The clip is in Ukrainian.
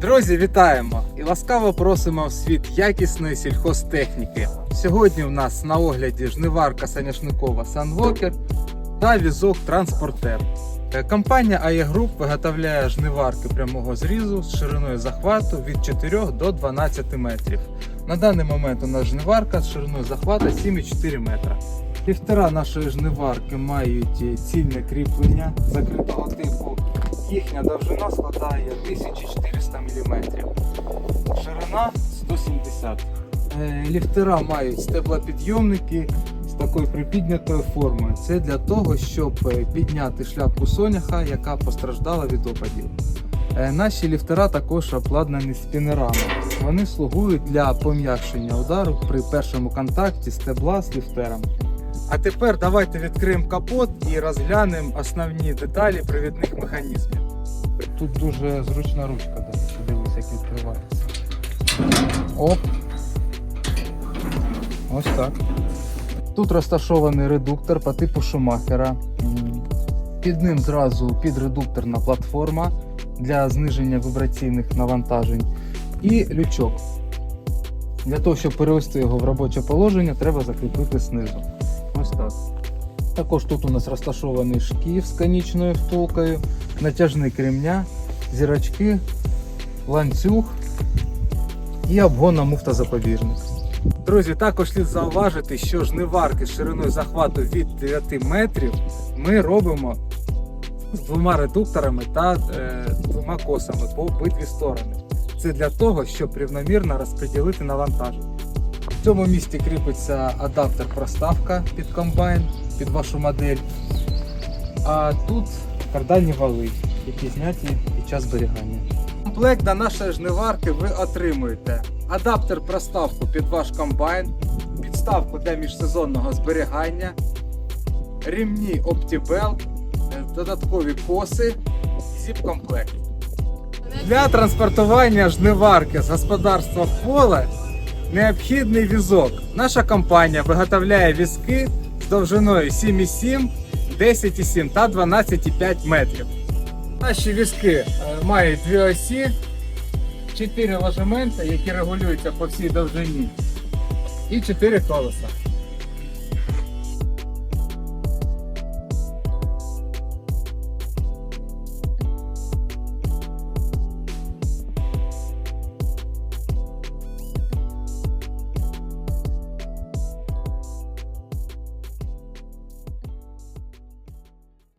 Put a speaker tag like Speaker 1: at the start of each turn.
Speaker 1: Друзі, вітаємо і ласкаво просимо в світ якісної сільхозтехніки. Сьогодні у нас на огляді жниварка соняшникова Sunwalker та візок Транспортер. Е, Компанія AE Group виготовляє жниварки прямого зрізу з шириною захвату від 4 до 12 метрів. На даний момент у нас жниварка з шириною захвату 7,4 метра. Півтора нашої жниварки мають е, цільне кріплення закритого типу. Їхня довжина складає 1400 мм. Ширина 170 Е, Ліфтера мають стеблопідйомники з такою припіднятою формою. Це для того, щоб е, підняти шляпку соняха, яка постраждала від опадів. Е, Наші ліфтера також обладнані спінерами. Вони слугують для пом'якшення удару при першому контакті стебла з ліфтером. А тепер давайте відкриємо капот і розглянемо основні деталі привідних механізмів. Тут дуже зручна ручка, дивись, як відкривається. Оп. Ось так. Тут розташований редуктор по типу Шумахера. Під ним зразу підредукторна платформа для зниження вібраційних навантажень і лючок. Для того, щоб перевести його в робоче положення, треба закріпити знизу. Ось так. Також тут у нас розташований шкіф з конічною втулкою, натяжник ремня, зірочки, ланцюг і обгонна муфта запобіжник. Друзі, також слід зауважити, що жниварки з шириною захвату від 9 метрів ми робимо з двома редукторами та е, двома косами по обидві сторони. Це для того, щоб рівномірно розподілити навантаження. Цьому місці кріпиться адаптер проставка під комбайн, під вашу модель. А тут кардальні вали, які зняті під час зберігання. Комплект на нашої жниварки ви отримуєте адаптер проставку під ваш комбайн, підставку для міжсезонного зберігання, рівні OptiBelt, е, додаткові коси, зіп-комплект. Для транспортування жниварки з господарства поле необхідний візок. Наша компанія виготовляє візки з довжиною 7,7, 10,7 та 12,5 метрів. Наші візки е, мають дві осі, 4 ложементи, які регулюються по всій довжині, і 4 колеса.